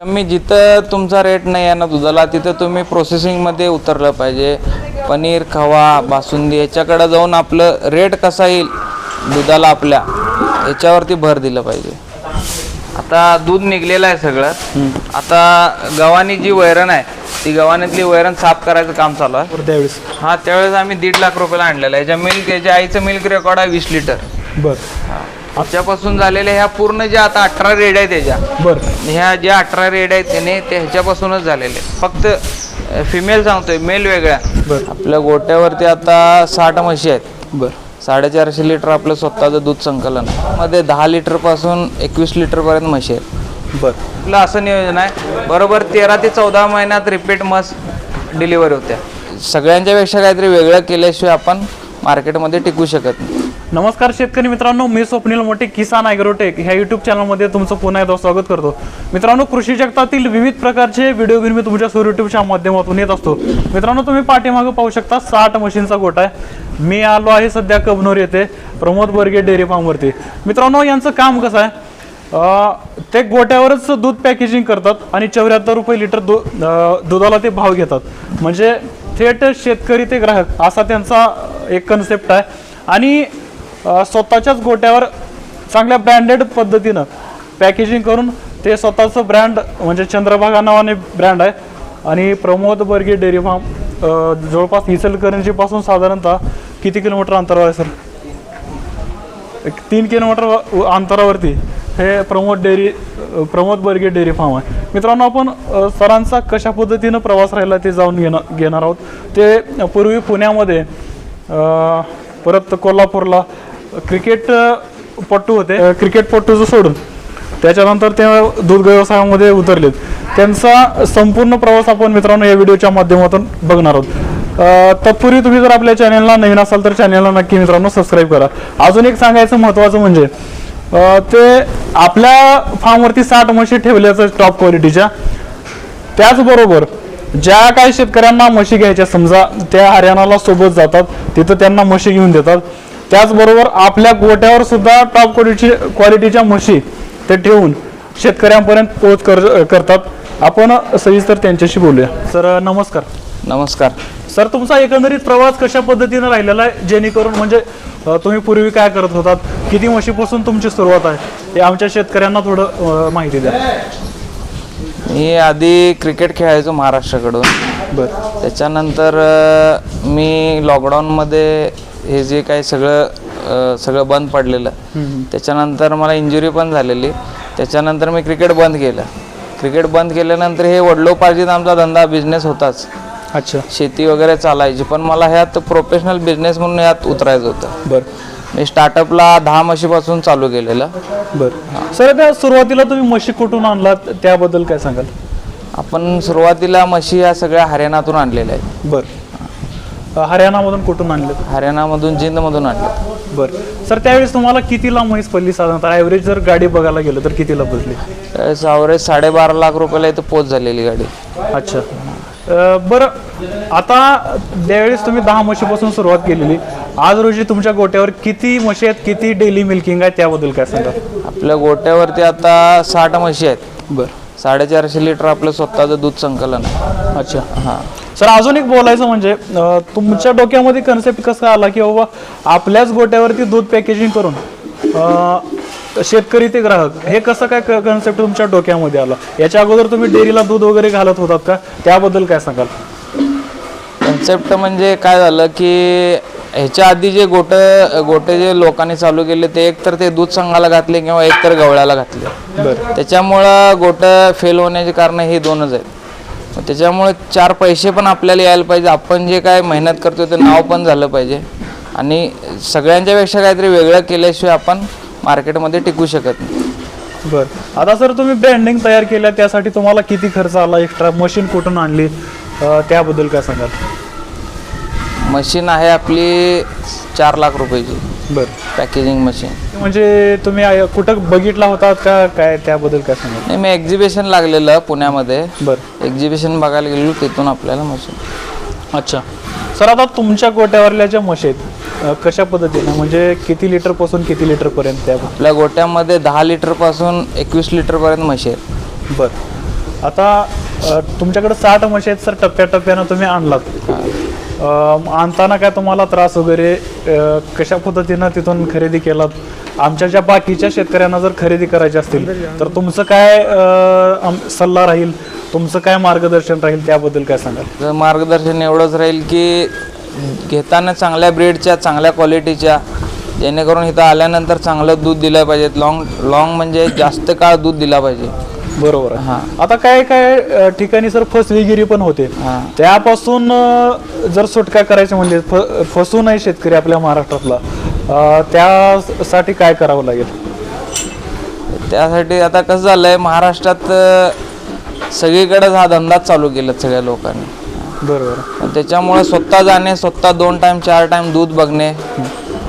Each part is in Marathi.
मी जिथं तुमचा रेट नाही आहे ना दुधाला तिथं तुम्ही प्रोसेसिंगमध्ये उतरलं पाहिजे. पनीर खवा बासुंदी याच्याकडं जाऊन आपलं रेट कसा येईल दुधाला आपल्या याच्यावरती भर दिलं पाहिजे. आता दूध निघलेलं आहे सगळं. आता गव्हाणी जी वैरण आहे ती गव्हाणीतली वैरण साफ करायचं काम चालू आहे. त्यावेळेस. हा त्यावेळेस आम्ही दीड लाख रुपयाला आणलेलं आहे. याच्या मिल्क याच्या आईचं मिल्क रेकॉर्ड आहे वीस लिटर बरं. त्याच्यापासून झालेल्या ह्या पूर्ण ज्या आता अठरा रेड आहे त्याच्या बरं. ह्या ज्या अठरा रेड आहेत त्याने ते ह्याच्यापासूनच झालेले फक्त फिमेल सांगतोय मेल वेगळ्या. बरं. आपल्या गोट्यावरती आता साठ म्हशी आहेत. बरं. साडेचारशे लिटर आपलं स्वतःचं दूध संकलन आहे. मध्ये दहा लिटरपासून एकवीस लिटरपर्यंत म्हशी आहेत. बरं. आपलं असं नियोजन आहे. बरोबर तेरा ते चौदा महिन्यात रिपीट मस डिलिव्हरी होत्या. सगळ्यांच्यापेक्षा काहीतरी वेगळं केल्याशिवाय आपण मार्केटमध्ये टिकू शकत नाही. नमस्कार शेतकरी मित्रांनो मी स्वप्नील मोठे किसान ॲग्रोटेक. ह्या यूट्यूब चॅनलमध्ये तुमचं पुन्हा एकदा स्वागत करतो. मित्रांनो कृषी जगतातील विविध प्रकारचे व्हिडिओ घेऊन मी तुमच्या सुरू यूट्यूबच्या माध्यमातून येत असतो. मित्रांनो तुम्ही पाठीमागं पाहू शकता साठ मशीनचा गोठा आहे. मी आलो आहे सध्या कबनूर येथे प्रमोद बर्गे डेअरी फार्मवरती मित्रांनो यांचं काम कसं आहे? ते गोट्यावरच दूध पॅकेजिंग करतात आणि चौऱ्याहत्तर रुपये लिटर दू दुधाला ते भाव घेतात. म्हणजे थेट शेतकरी ते ग्राहक असा त्यांचा एक कन्सेप्ट आहे. आणि स्वतःच्याच गोट्यावर चांगल्या ब्रँडेड पद्धतीनं पॅकेजिंग करून ते स्वतःचं ब्रँड म्हणजे चंद्रभागा नावाने ब्रँड आहे. आणि प्रमोद बर्गे डेअरी फार्म जवळपास इचलकरंजीपासून साधारणतः किती किलोमीटर अंतरावर आहे सर? एक तीन किलोमीटर अंतरावरती हे Pramod dairy Pramod Barge dairy farm आहे. मित्रांनो आपण सरांचा कशा पद्धतीनं प्रवास राहिला ते जाऊन घेणं घेणार आहोत. ते पूर्वी पुण्यामध्ये परत कोल्हापूरला क्रिकेट पट्टू होते. क्रिकेटपट्टूचं क्रिकेट पट्टूचं सोडून. त्याच्यानंतर ते दूध व्यवसायामध्ये उतरलेत. त्यांचा संपूर्ण प्रवास आपण मित्रांनो या व्हिडिओच्या माध्यमातून बघणार आहोत. तत्पूर्वी तुम्ही जर आपल्या चॅनलला नवीन असाल तर चॅनलला नक्की मित्रांनो सबस्क्राईब करा. अजून एक सांगायचं महत्त्वाचं म्हणजे ते आपल्या फार्मवरती साठ म्हशी ठेवल्याचं टॉप क्वालिटीच्या. त्याचबरोबर ज्या काही शेतकऱ्यांना म्हशी घ्यायच्या समजा त्या हरियाणाला सोबत जातात तिथं त्यांना म्हशी घेऊन देतात. त्याचबरोबर आपल्या गोट्यावर सुद्धा टॉप क्वालिटी क्वालिटीच्या म्हशी ते ठेवून शेतकऱ्यांपर्यंत पोहोच कर करतात. आपण सविस्तर त्यांच्याशी बोलूया. सर नमस्कार. नमस्कार. सर तुमचा एकंदरीत प्रवास कशा पद्धतीनं राहिलेला आहे? जेणेकरून म्हणजे तुम्ही पूर्वी काय करत होतात? किती म्हशीपासून तुमची सुरुवात आहे? हे आमच्या शेतकऱ्यांना थोडं माहिती द्या. मी आधी क्रिकेट खेळायचो महाराष्ट्राकडून. बरं. त्याच्यानंतर मी लॉकडाऊनमध्ये हे जे काही सगळं सगळं बंद पडलेलं. त्याच्यानंतर मला इंजुरी पण झालेली. त्याच्यानंतर मी क्रिकेट बंद केलं. क्रिकेट बंद केल्यानंतर हे वडलोपार्जित आमचा धंदा बिझनेस होताच. अच्छा. शेती वगैरे चालायची. पण मला ह्यात प्रोफेशनल बिझनेस म्हणून यात उतरायचं होतं. बरं. मी स्टार्टअपला दहा म्हशीपासून चालू केलेलं. बरं. सर त्या सुरुवातीला तुम्ही म्हशी कुठून आणलात? त्याबद्दल काय सांगाल? आपण सुरुवातीला म्हशी या सगळ्या हरियाणातून आणलेल्या आहेत. बरं. हरियाणामधून कुठून आणले हरियाणामधून जिंदमधून आणले बरं. सर त्यावेळेस तुम्हाला कितीला म्हैस पडली साधारणतः? ॲव्हरेज जर गाडी बघायला गेलं तर कितीला बसली त्यावेळेस अवरेज साडेबारा लाख रुपयाला इथं पोच झालेली गाडी. अच्छा. अ, बरं. आता त्यावेळेस तुम्ही दहा म्हशीपासून सुरुवात केलेली आज रोजी तुमच्या गोट्यावर किती म्हशी आहेत किती डेली मिल्किंग आहे त्याबद्दल काय सांगा आपल्या गोट्यावरती आता साठ म्हशी आहेत. बरं. साडेचारशे लिटर आपलं स्वतःचं दूध संकलन. आहे अच्छा. हां. सर अजून एक बोलायचं म्हणजे अ, तुमच्या डोक्यामध्ये कन्सेप्ट कसा आला की बाबा आपल्याच गोट्यावरती दूध पॅकेजिंग करून अ, शेतकरी ते ग्राहक हे कसं काय कन्सेप्ट तुमच्या डोक्यामध्ये आला? याच्या अगोदर तुम्ही डेअरीला दूध वगैरे घालत होतात का? त्याबद्दल काय सांगाल? कन्सेप्ट म्हणजे काय झालं की ह्याच्या आधी जे गोट गोटे जे लोकांनी चालू केले ते एक तर ते दूध संघाला घातले किंवा एक तर गवळ्याला घातले. बरं. त्याच्यामुळं गोट फेल होण्याची कारण ही दोनच आहेत. त्याच्यामुळे चार पैसे पण आपल्याला यायला पाहिजे. आपण जे काय मेहनत करतो ते नाव पण झालं पाहिजे. आणि सगळ्यांच्यापेक्षा काहीतरी वेगळं केल्याशिवाय आपण मार्केटमध्ये टिकू शकत नाही. बरं. आता सर तुम्ही ब्रँडिंग तयार केल्या त्यासाठी तुम्हाला किती खर्च आला? एक्स्ट्रा मशीन कुठून आणली? त्याबद्दल काय सांगाल? मशीन आहे आपली चार लाख रुपयाची. बरं. पॅकेजिंग मशीन म्हणजे तुम्ही आय- कुठं बघितला होता का काय त्याबद्दल काय सांगाल? नाही मी एक्झिबिशन लागलेलं पुण्यामध्ये. बरं. एक्झिबिशन बघायला गेलेलो तिथून आपल्याला मशीन. अच्छा. सर आता तुमच्या गोट्यावरल्या ज्या म्हशी आहेत अ, कशा पद्धतीने? म्हणजे किती लिटरपासून किती लिटर पर्यंत त्या? आपल्या गोट्यामध्ये दहा लिटरपासून एकवीस लिटरपर्यंत म्हशी आहेत. बरं. आता अ, तुमच्याकडे साठ म्हशी आहेत सर टप्प्याटप्प्यानं तुम्ही आणलात. आणताना काय तुम्हाला त्रास वगैरे कशा पद्धतीनं तिथून खरेदी केलात? आमच्या ज्या बाकीच्या शेतकऱ्यांना जर खरेदी करायची असतील तर तुमचं काय आम- सल्ला राहील? तुमचं काय मार्गदर्शन राहील? त्याबद्दल काय सांगाल? तर मार्गदर्शन एवढंच राहील की घेताना चांगल्या ब्रेडच्या चांगल्या क्वालिटीच्या जेणेकरून इथं आल्यानंतर चांगलं दूध दिलं पाहिजे. लॉंग लॉंग म्हणजे जास्त काळ दूध दिला पाहिजे. बरोबर. आहे. हां. आता काय काय अ, ठिकाणी सर फसवेगिरी पण होते. हां. त्यापासून अ, जर सुटका करायची म्हणजे फ फसू नये शेतकरी आपल्या महाराष्ट्रातला. अ, त्यासाठी काय करावं लागेल? त्यासाठी आता कसं झालंय महाराष्ट्रात अं, सगळीकडेच हा धंदाच चालू केला सगळ्या लोकांनी. बरोबर. त्याच्यामुळे स्वतः जाणे स्वतः दोन टाईम चार टाईम दूध बघणे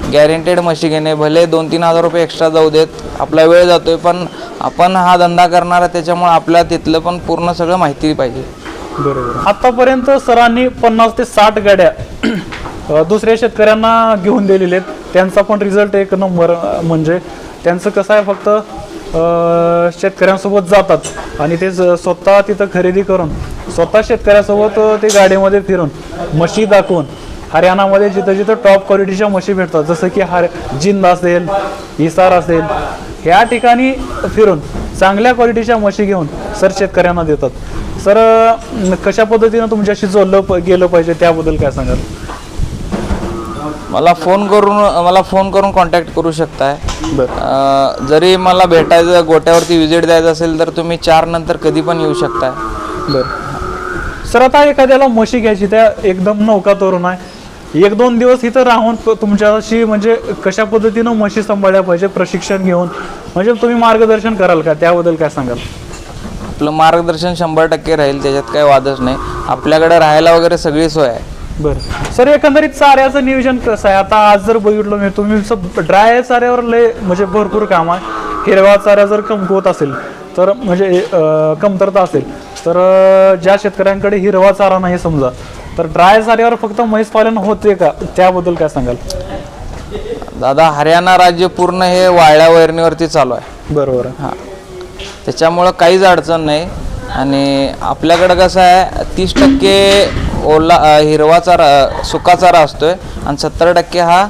गॅरंटेड म्हशी घेणे भले दोन तीन हजार रुपये एक्स्ट्रा जाऊ देत आपला वेळ जातोय पण आपण हा धंदा करणार आहे त्याच्यामुळे आपल्या तिथलं पण पूर्ण सगळं माहिती पाहिजे. बरोबर. आतापर्यंत सरांनी पन्नास ते साठ गाड्या दुसऱ्या शेतकऱ्यांना घेऊन दिलेले आहेत. त्यांचा पण रिझल्ट एक नंबर म्हणजे त्यांचं कसं आहे फक्त शेतकऱ्यांसोबत जातात आणि ते स्वतः तिथं खरेदी करून स्वतः शेतकऱ्यासोबत ते गाडीमध्ये फिरून म्हशी दाखवून हरियाणामध्ये जिथं जिथं टॉप क्वालिटीच्या म्हशी भेटतात जसं की हर जिंद असेल हिसार असेल ह्या ठिकाणी फिरून चांगल्या क्वालिटीच्या म्हशी घेऊन सर शेतकऱ्यांना देतात. सर कशा पद्धतीनं तुमच्याशी जोडलं प- गेलं पाहिजे त्याबद्दल काय सांगाल? मला फोन करून मला फोन करून कॉन्टॅक्ट करू शकताय. बरं. अं, जरी मला भेटायचं गोट्यावरती व्हिजिट द्यायचं असेल तर तुम्ही चार नंतर कधी पण येऊ शकताय. बरं. सर आता एखाद्याला म्हशी घ्यायची त्या एकदम नौका तरुण आहे. एक दोन दिवस इथं राहून तुमच्याशी म्हणजे कशा पद्धतीनं म्हशी सांभाळल्या पाहिजे प्रशिक्षण घेऊन. म्हणजे तुम्ही मार्गदर्शन कराल का? त्याबद्दल काय सांगाल? आपलं मार्गदर्शन शंभर टक्के राहील त्याच्यात काही वादच नाही. आपल्याकडे राहायला वगैरे सगळी सोय आहे. बरं. सर एकंदरीत चाऱ्याचं नियोजन कसं आहे? आता आज जर बघितलं मी तुम्ही ड्राय चाऱ्यावर लय म्हणजे भरपूर काम आहे. हिरवा चाऱ्या जर कमकुवत असेल तर म्हणजे कमतरता असेल तर ज्या शेतकऱ्यांकडे हिरवा चारा नाही समजा तर ड्राय चाऱ्यावर फक्त म्हैस पालन होते का? त्याबद्दल काय सांगाल? दादा हरियाणा राज्य पूर्ण हे वाळ्या वैरणीवरती चालू आहे. बरोबर. हां. त्याच्यामुळं काहीच अडचण नाही. आणि आपल्याकडं कसं आहे तीस टक्के ओला हिरवा चारा सुका चारा असतोय आणि सत्तर टक्के हा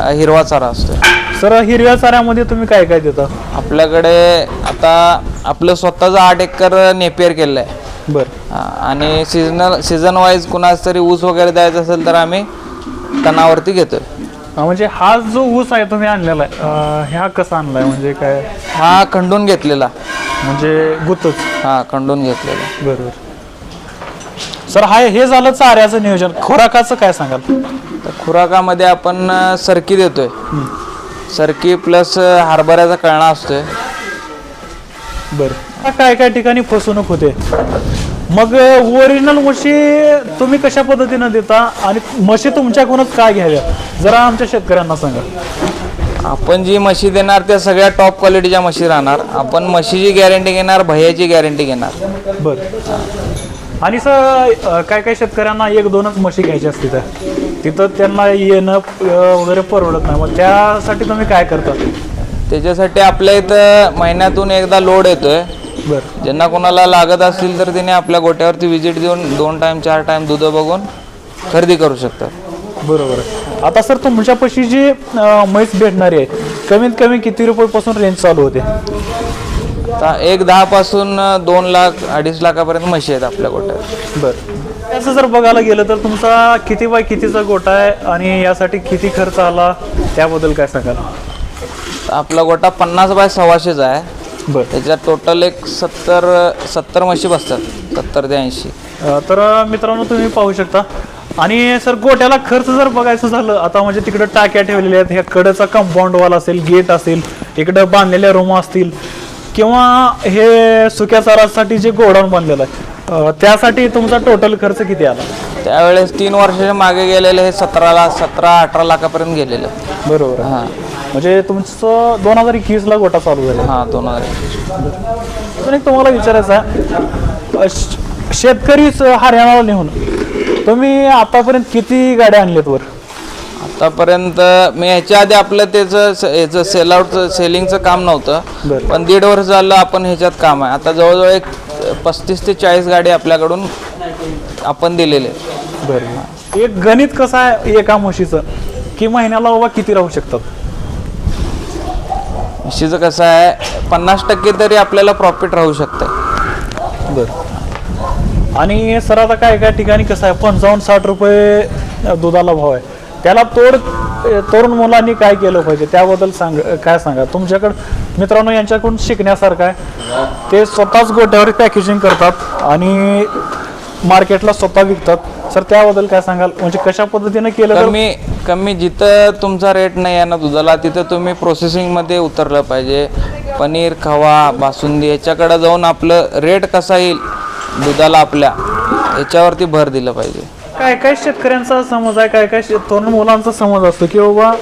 अ, हिरवा चारा असतोय. सर हिरव्या चाऱ्यामध्ये तुम्ही काय काय देता? आपल्याकडे आता आपलं स्वतःचं आठ एकर नेपियर केलं आहे बरं. आणि सीझनल सीझन वाईज कुणाच तरी ऊस वगैरे द्यायचं असेल तर आम्ही तणावरती घेतोय. हा, म्हणजे हा जो ऊस आहे तुम्ही आणलेला आहे ह्या कसा आणलाय? म्हणजे काय? हा खंडून घेतलेला. म्हणजे गुतच. हा खंडून घेतलेला. बरोबर सर हाय हे झालं चाऱ्याचं नियोजन. खोराकाचं काय सांगाल? तर खुराकामध्ये आपण सरकी देतोय. सरकी प्लस हरभऱ्याचा कळणा असतोय. बरं. काय काय ठिकाणी फसवणूक होते? मग ओरिजिनल म्हशी तुम्ही कशा पद्धतीनं देता? आणि म्हशी तुमच्याकडूनच काय घ्याव्या? जरा आमच्या शेतकऱ्यांना सांगा. आपण जी म्हशी देणार त्या सगळ्या टॉप क्वालिटीच्या म्हशी राहणार. आपण म्हशीची गॅरंटी घेणार भैयाची गॅरंटी घेणार. बरं. आणि सर काय काय शेतकऱ्यांना एक दोनच म्हशी घ्यायची असते त्या तिथं त्यांना येणं वगैरे परवडत नाही. मग त्यासाठी तुम्ही काय करता? त्याच्यासाठी आपल्या इथं महिन्यातून एकदा लोड येतोय. बरं. ज्यांना कोणाला लागत असतील तर त्याने आपल्या गोट्यावरती व्हिजिट देऊन दोन टाइम चार टाइम दूध बघून खरेदी करू शकतात. बरोबर आहे. आता सर तुमच्यापाशी जी अं, म्हैस भेटणारी आहे कमीत कमी किती रुपयापासून रेंज चालू होते? आता एक दहापासून दोन लाख अडीच लाखापर्यंत म्हशी आहेत आपल्या गोट्यात बरं. त्याचं जर बघायला गेलं तर तुमचा किती बाय कितीचा गोटा आहे आणि यासाठी किती खर्च आला? त्याबद्दल काय सांगाल? आपला गोटा पन्नास बाय सव्वाशेचा आहे. बरं. त्याच्यात टोटल एक सत्तर सत्तर म्हशी बसतात. सत्तर ते ऐंशी. तर मित्रांनो तुम्ही पाहू शकता. आणि सर गोट्याला खर्च जर बघायचं झालं आता म्हणजे तिकडं टाक्या ठेवलेल्या आहेत. ह्या कडचा कंपाऊंड वॉल असेल गेट असेल इकडं बांधलेल्या रूम असतील किंवा हे सुक्या चारासाठी जे गोडाऊन बांधलेलं आहे त्यासाठी तुमचा टोटल खर्च किती आला? त्यावेळेस तीन वर्षाच्या मागे गेलेले हे सतराला सतरा अठरा लाखापर्यंत गेलेलं. बरोबर. आहे. हां. म्हणजे तुमचं दोन हजार एकवीसला गोटा चालू झाला. हां दोन हजार पण एक तुम्हाला विचारायचं आहे अ, श- शेतकरीच हरियाणाला नेऊन तुम्ही आतापर्यंत किती गाड्या आणल्यात वर? आतापर्यंत मी ह्याच्या आधी आपलं त्याचं स- ह्याचं सेल आउटचं सेलिंगचं काम बरं. नव्हतं पण दीड वर्ष झालं आपण ह्याच्यात काम आहे. आता जवळजवळ एक पस्तीस ते चाळीस गाडी आपल्याकडून आपण दिलेले. बरं. एक गणित कसं आहे एका म्हशीचं? की महिन्याला बाबा किती राहू शकतात? म्हशीचं कसं आहे पन्नास टक्के तरी आपल्याला प्रॉफिट राहू शकतं बर. आणि सर आता काय काय ठिकाणी कसं आहे? पंचावन्न साठ रुपये दुधाला भाव आहे. त्याला तोड तरुण मुलांनी काय केलं पाहिजे? त्याबद्दल सांग काय सांगा? तुमच्याकडं मित्रांनो यांच्याकडून शिकण्यासारखं आहे. ते स्वतःच गोट्यावर पॅकेजिंग करतात आणि मार्केटला स्वतः विकतात. सर त्याबद्दल काय सांगाल? म्हणजे कशा पद्धतीने केलं तर कमी कमी जिथं तुमचा रेट नाही आहे ना दुधाला तिथं तुम्ही प्रोसेसिंगमध्ये उतरलं पाहिजे. पनीर खवा बासुंदी याच्याकडे जाऊन आपलं रेट कसा येईल दुधाला आपल्या याच्यावरती भर दिलं पाहिजे. काय काय शेतकऱ्यांचा समज आहे काय काय शेत- तरुण मुलांचा समज असतो की बाबा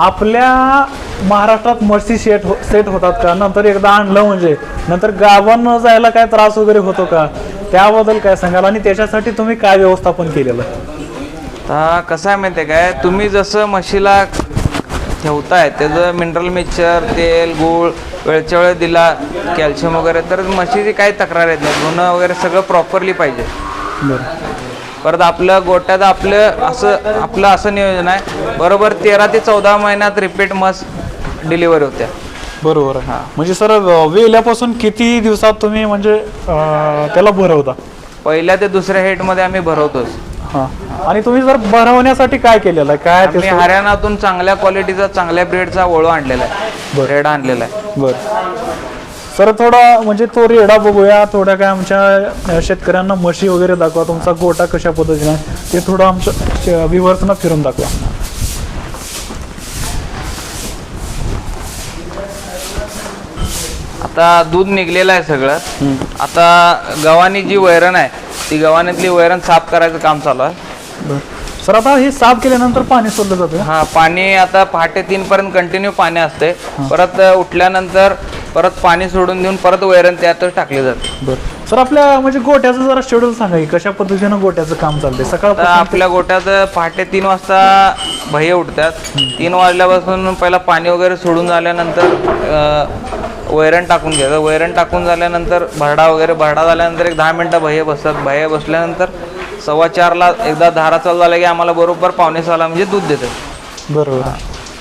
आपल्या महाराष्ट्रात म्हशी सेट हो सेट होतात का? नंतर एकदा आणलं म्हणजे नंतर गावान जायला काय त्रास वगैरे होतो का? त्याबद्दल काय सांगाल? आणि त्याच्यासाठी तुम्ही काय व्यवस्थापन केलेलं? आता कसं आहे माहिती आहे काय? तुम्ही जसं म्हशीला ठेवताय त्याचं मिनरल मिक्सचर तेल गूळ वेळच्या वेळ दिला कॅल्शियम वगैरे तर म्हशीची काही तक्रार येत नाही. धुणं वगैरे सगळं प्रॉपरली पाहिजे. परत आपलं गोट्यात आपलं असं आपलं असं नियोजन आहे. बरोबर तेरा ते चौदा महिन्यात रिपीट मस डिलिव्हरी होत्या बरोबर आहे म्हणजे सर वेल्यापासून किती दिवसात तुम्ही म्हणजे अं, त्याला भरवता? पहिल्या ते दुसऱ्या हेटमध्ये आम्ही भरवतोच. हां. आणि तुम्ही जर भरवण्यासाठी काय केलेलं आहे? काय आम्ही हरियाणातून चांगल्या क्वालिटीचा चांगल्या ब्रेडचा ओळू आणलेला आहे. रेड आणलेला आहे. बर. सर थोडा म्हणजे तो रेडा बघूया. थोड्या काय आमच्या अ, शेतकऱ्यांना म्हशी वगैरे दाखवा. तुमचा गोटा कशा पद्धतीने ते थोडं आमच्या विवर्सना फिरून दाखवा. आता दूध निघलेलं आहे सगळं. आता गव्हाणी जी वैरण आहे ती गव्हाणीतली वैरण साफ करायचं काम चालू आहे. सर आता हे साफ केल्यानंतर पाणी सोडलं जातं हा पाणी आता पहाटे तीन पर्यंत कंटिन्यू पाणी असते परत उठल्यानंतर परत पाणी सोडून देऊन परत वैरण त्यातच टाकली जाते. बर. सर आपल्या म्हणजे गोट्याचं जरा शेड्यूल सांगा की कशा पद्धतीनं गोट्याचं काम चालतंय? आता सकाळ आपल्या गोट्यात पहाटे तीन वाजता भये उठतात. तीन वाजल्यापासून पहिला पाणी वगैरे सोडून झाल्यानंतर अं, वैरण टाकून घ्यायचं. वैरण टाकून झाल्यानंतर भरडा वगैरे भरडा झाल्यानंतर एक दहा मिनटं भये बसतात. भये बसल्यानंतर सव्वा चारला एकदा धारा चालू झाला की आम्हाला बरोबर पावणे सहाला म्हणजे दूध देतात. बरोबर.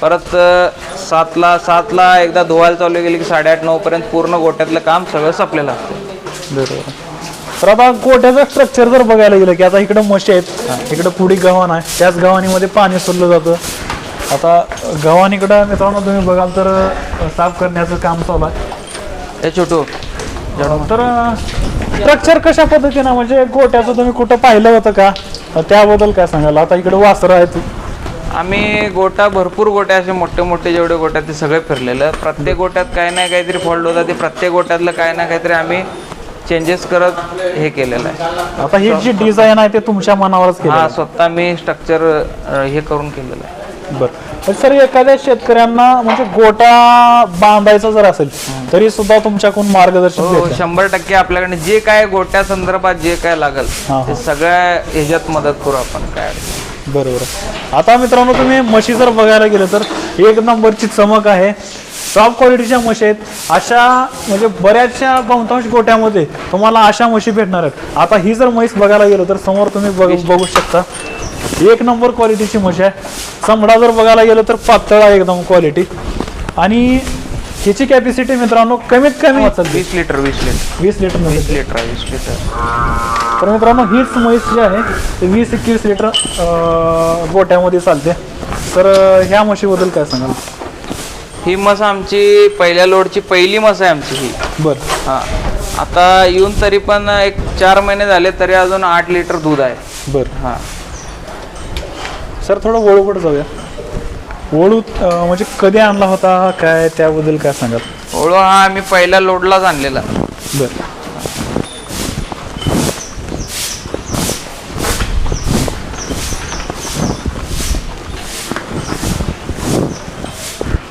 परत अं, सातला सातला एकदा धुवायला चालू गेली की साडेआठ नऊपर्यंत पूर्ण गोट्यातलं काम सगळं संपलेलं असतं. बरोबर. तर आता गोट्याचं स्ट्रक्चर जर बघायला गेलं की आता इकडं म्हशी आहेत इकडं पुढे गव्हाण आहे. त्याच गव्हाणीमध्ये पाणी सोडलं जातं. आता गव्हाणीकडं मित्रांनो तुम्ही बघाल तर साफ करण्याचं काम चालू आहे. हे छोटू तर स्ट्रक्चर कशा पद्धतीनं म्हणजे गोट्याचं तुम्ही कुठं पाहिलं होतं का? त्याबद्दल काय सांगाल? आता इकडे वासरं आहेत. आम्ही गोटा भरपूर गोट्या असे मोठे मोठे जेवढे गोट्यात ते सगळे फिरलेलं. प्रत्येक गोट्यात काही नाही काहीतरी फॉल्ट होता. ते प्रत्येक गोट्यातलं काही ना काहीतरी आम्ही चेंजेस करत हे केलेलं आहे आता ही जी डिझाईन आहे ते तुमच्या मनावरच केलं हा स्वतः मी स्ट्रक्चर हे करून केलेलं आहे बरं सर एखाद्या शेतकऱ्यांना म्हणजे गोटा बांधायचा जर असेल तरी सुद्धा तुमच्याकडून मार्गदर्शन हो. शंभर टक्के आपल्याकडे जे काय गोट्या संदर्भात जे काय लागल. ते सगळ्या ह्याच्यात मदत करू आपण काय. बरोबर. आता मित्रांनो तुम्ही म्हशी जर बघायला गेलं तर एक नंबरची चमक आहे टॉप क्वालिटीच्या म्हशी आहेत. अशा म्हणजे बऱ्याचशा बहुतांश गोट्यामध्ये तुम्हाला अशा म्हशी भेटणार आहेत. आता ही जर म्हैस बघायला गेलो तर समोर तुम्ही बघ बघू शकता. एक नंबर क्वालिटीची म्हशी आहे. चमडा जर बघायला गेलो तर पातळ आहे एकदम क्वालिटी आणि हिची कॅपॅसिटी मित्रांनो कमीत कमी वीस लिटर वीस लिटर वीस लिटर वीस लिटर वीस लिटर तर मित्रांनो हीच म्हैस जी आहे ते वीस एकवीस लिटर गोट्यामध्ये चालते. तर ह्या म्हशीबद्दल काय सांगाल? ही मस आमची पहिल्या लोडची पहिली मस आहे आमची ही. बरं. हा. आता येऊन तरी पण एक चार महिने झाले तरी अजून आठ लिटर दूध आहे. बरं. हा. सर थोडं वळूकडे जाऊया. वळू अं, म्हणजे कधी आणला होता? काय? त्याबद्दल काय सांगाल? ओळू हा आम्ही पहिल्या लोडलाच आणलेला. बरं.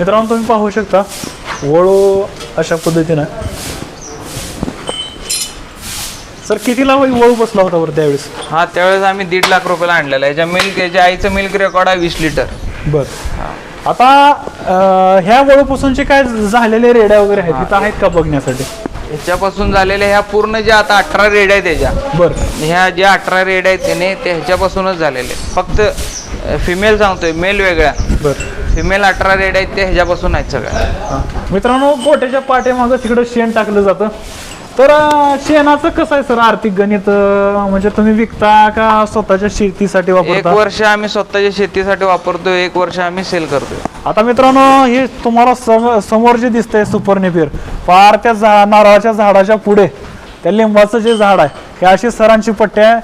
मित्रांनो तुम्ही पाहू शकता वळू अशा पद्धतीनं. सर कितीला वळू बसला होता बरं त्यावेळेस? हा त्यावेळेस आम्ही दीड लाख रुपयाला आणलेला आहे. याच्या मिल्क याच्या आईचं मिल्क रेकॉर्ड आहे वीस लिटर बर. आता अं, ह्या वळूपासूनचे काय झालेले रेड्या वगैरे आहेत? तिथं आहेत का बघण्यासाठी? ह्याच्यापासून झालेल्या ह्या पूर्ण ज्या आता अठरा रेड आहेत त्याच्या. बर. ह्या ज्या अठरा रेड आहेत त्याने ते ह्याच्यापासूनच झालेले आहेत. फक्त फिमेल सांगतोय मेल वेगळ्या. बर. फिमेल अठरा रेड आहेत ते ह्याच्यापासून आहेत सगळ्या. मित्रांनो गोट्याच्या पाठीमागं तिकडं शेण टाकलं जातं. तर अं, शेणाचं कसं आहे सर? आर्थिक गणित अं, म्हणजे तुम्ही विकता का स्वतःच्या शेतीसाठी एक वापरता? वर्ष आम्ही स्वतःच्या शेतीसाठी वापरतोय एक वर्ष आम्ही सेल करतोय. आता मित्रांनो हे तुम्हाला सम- समोर जे दिसतंय सुपर नेपियर पार त्या झा नारळाच्या झाडाच्या पुढे त्या लिंबाचं जे झाड आहे हे अशी सरांची पट्टी आहे.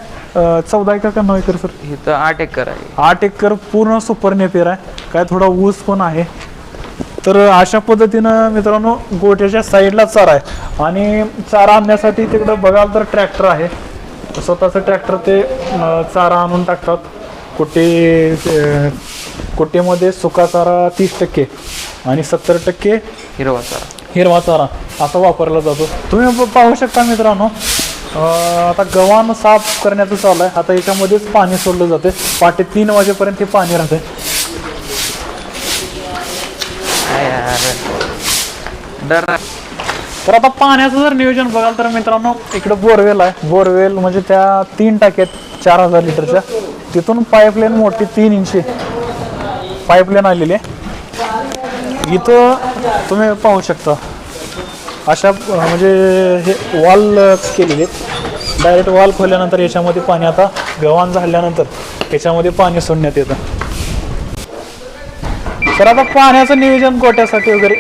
चौदा एकर का नऊ एकर सर? इथं आठ एकर आहे. आठ एकर पूर्ण सुपर नेपियर आहे. काय थोडा ऊस पण आहे. तर अशा पद्धतीनं मित्रांनो गोट्याच्या साईडला चारा आहे. आणि चारा आणण्यासाठी तिकडं बघाल तर ट्रॅक्टर आहे. स्वतःचं ट्रॅक्टर ते अं, चारा आणून टाकतात. कुटे अं, कुटेमध्ये सुका चारा तीस टक्के आणि सत्तर टक्के हिरवा चारा. हिरवा चारा असा वापरला जातो. तुम्ही प- पाहू शकता मित्रांनो आता गव्हाण साफ करण्याचं चालू आहे. आता याच्यामध्येच पाणी सोडलं जाते पहाटे तीन वाजेपर्यंत हे पाणी राहते तर आता पाण्याचं जर नियोजन बघाल तर मित्रांनो इकडं बोरवेल आहे. बोरवेल म्हणजे त्या तीन टाक्यात चार हजार लिटरच्या. तिथून पाईपलाईन मोठी तीन इंची. पाईपलाईन आलेली आहे. इथं तुम्ही पाहू शकता. अशा म्हणजे हे वॉल केलेले आहेत. डायरेक्ट वॉल खोलल्यानंतर याच्यामध्ये पाणी आता गव्हाण झाल्यानंतर याच्यामध्ये पाणी सोडण्यात येतं. तर आता पाण्याचं नियोजन गोट्यासाठी वगैरे.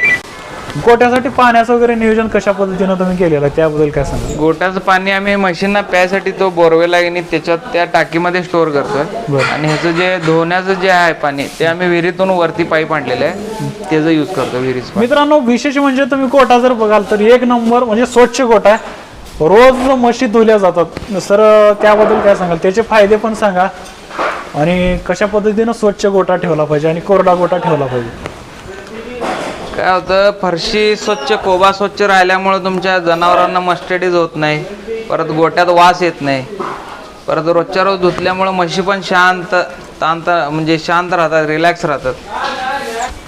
गोट्यासाठी पाण्याचं वगैरे नियोजन कशा पद्धतीनं तुम्ही केलेलं? आहे त्याबद्दल काय सांगा गोट्याचं पाणी आम्ही म्हशींना प्यायसाठी तो बोरवेल आहे आणि त्याच्यात त्या टाकीमध्ये स्टोअर करतोय. बरं. आणि ह्याचं जे धुण्याचं जे आहे पाणी ते आम्ही विहिरीतून वरती पाईप आणलेलं आहे. त्याचं यूज करतो विहिरीचं पाणी. मित्रांनो विशेष म्हणजे तुम्ही गोटा जर बघाल तर एक नंबर म्हणजे स्वच्छ गोटा आहे. रोज म्हशी धुल्या जातात. सर त्याबद्दल काय सांगाल? त्याचे फायदे पण सांगा. आणि कशा पद्धतीनं स्वच्छ गोटा ठेवला पाहिजे आणि कोरडा गोटा ठेवला पाहिजे? काय होतं फरशी स्वच्छ कोबा स्वच्छ राहिल्यामुळे तुमच्या जनावरांना मस्टडीज होत नाही. परत गोट्यात वास येत नाही. परत रोजच्या रोज धुतल्यामुळे म्हशी पण शांत तांत म्हणजे शांत राहतात रिलॅक्स राहतात.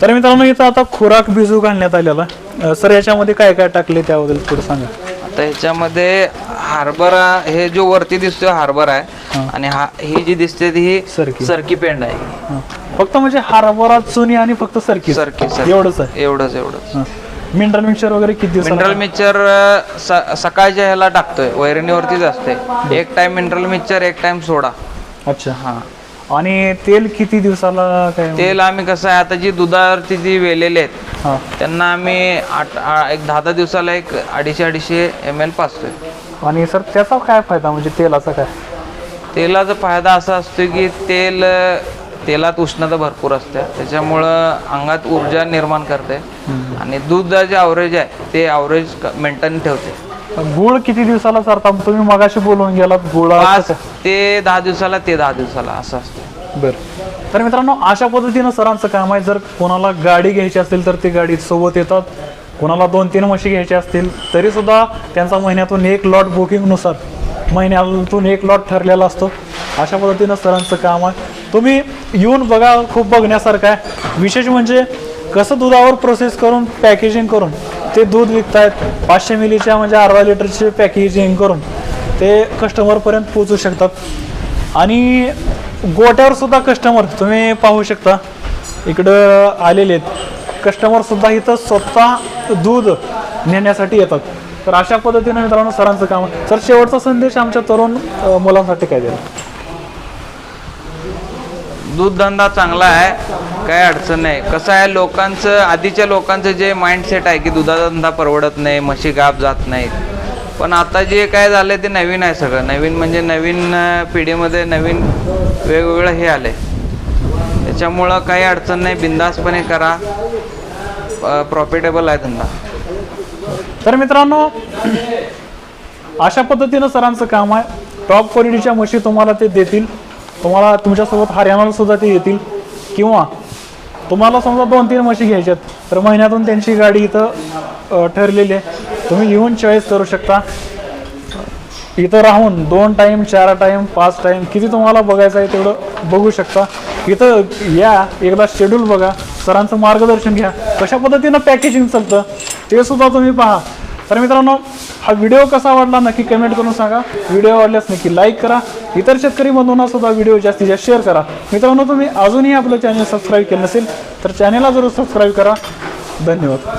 तर मित्रांनो इथं आता खुराक बिजू घालण्यात आलेला. सर याच्यामध्ये काय काय टाकले त्याबद्दल थोडं सांगा. आता ह्याच्यामध्ये हार्बरा हे जो वरती दिसतोय हार्बर आहे आणि हा ही जी दिसते ती ही सरकी. सरकी पेंड आहे. फक्त म्हणजे हरभरा चुनी आणि फक्त सरकी. सरकी सरकी. एवढंच आहे. एवढंच एवढंच. मिनरल मिक्सर वगैरे किती मिनरल मिक्सचर सकाळच्या ह्याला टाकतोय. वैरणीवरतीच असते. एक टाइम मिनरल मिक्सचर एक टाइम सोडा. अच्छा. हा. आणि तेल किती दिवसाला काय? तेल आम्ही कसं आहे आता जी दुधावरती जी वेलेले आहेत हा. त्यांना आम्ही आठ आ- एक दहा दहा दिवसाला एक अडीचशे अडीचशे एम एल पाचतोय. आणि सर त्याचा काय फायदा म्हणजे तेलाचा काय? तेलाचा फायदा असा असतो की तेल तेलात उष्णता भरपूर असते. त्याच्यामुळं अंगात ऊर्जा निर्माण करते. आणि दूध जे ॲव्हरेज आहे ते ॲव्हरेज मेंटेन ठेवते. गुळ किती दिवसाला सरता तुम्ही मगाशी बोलून गेलात गुळा पाच ते. दहा दिवसाला ते दहा दिवसाला असं असतं बर. तर मित्रांनो अशा पद्धतीनं सरांचं काम आहे. जर कोणाला गाडी घ्यायची असेल तर ते गाडी सोबत येतात. कोणाला दोन तीन म्हशी घ्यायचे असतील तरी सुद्धा त्यांचा महिन्यातून एक लॉट बुकिंगनुसार महिन्यातून एक लॉट ठरलेला असतो. अशा पद्धतीनं सरांचं काम आहे. तुम्ही येऊन बघा खूप बघण्यासारखं आहे. विशेष म्हणजे कसं दुधावर प्रोसेस करून पॅकेजिंग करून ते दूध विकतायत. पाचशे मिलीच्या म्हणजे अर्धा लिटरचे पॅकेजिंग करून ते कस्टमरपर्यंत पोचू शकतात. आणि गोट्यावरसुद्धा कस्टमर तुम्ही पाहू शकता इकडं आलेले आहेत. कस्टमरसुद्धा इथं स्वतः दूध नेण्यासाठी येतात. तर अशा पद्धतीने मित्रांनो सरांचं काम. सर शेवटचा संदेश आमच्या तरुण मुलांसाठी काय द्याल दूध धंदा चांगला आहे काय अडचण नाही. कसं आहे लोकांचं आधीच्या लोकांचं जे माइंडसेट आहे की दुधाचा धंदा परवडत नाही म्हशी गाप जात नाहीत. पण आता जे काय झालं ते नवीन आहे सगळं. नवीन म्हणजे नवीन पिढीमध्ये नवीन वेगवेगळं हे आले त्याच्यामुळं काही अडचण नाही बिंदासपणे करा. प्रॉफिटेबल आहे धंदा. तर मित्रांनो अशा पद्धतीनं सरांचं काम आहे. टॉप क्वालिटीच्या म्हशी तुम्हाला ते देतील. तुम्हाला तुमच्यासोबत हरियाणाला सुद्धा ते येतील. किंवा तुम्हाला समजा दोन तीन म्हशी घ्यायच्यात तर महिन्यातून त्यांची गाडी इथं ठरलेली आहे. तुम्ही येऊन चॉईस करू शकता. इथं राहून दोन टाईम चार टाईम पाच टाईम किती तुम्हाला बघायचं आहे तेवढं बघू शकता. इथं या एकदा शेड्यूल बघा. सरांचं मार्गदर्शन घ्या. कशा पद्धतीनं पॅकेजिंग चालतं ते सुद्धा तुम्ही पहा. तर मित्रांनो हा व्हिडिओ कसा वाटला नक्की कमेंट करून सांगा. व्हिडिओ आवडल्यास नक्की लाईक करा. इतर शेतकरी बंधूंना सुद्धा व्हिडिओ जास्तीत जास्त शेअर करा. मित्रांनो तुम्ही अजूनही आपलं चॅनल सबस्क्राईब केलं नसेल तर चॅनलला जरूर सबस्क्राईब करा. धन्यवाद.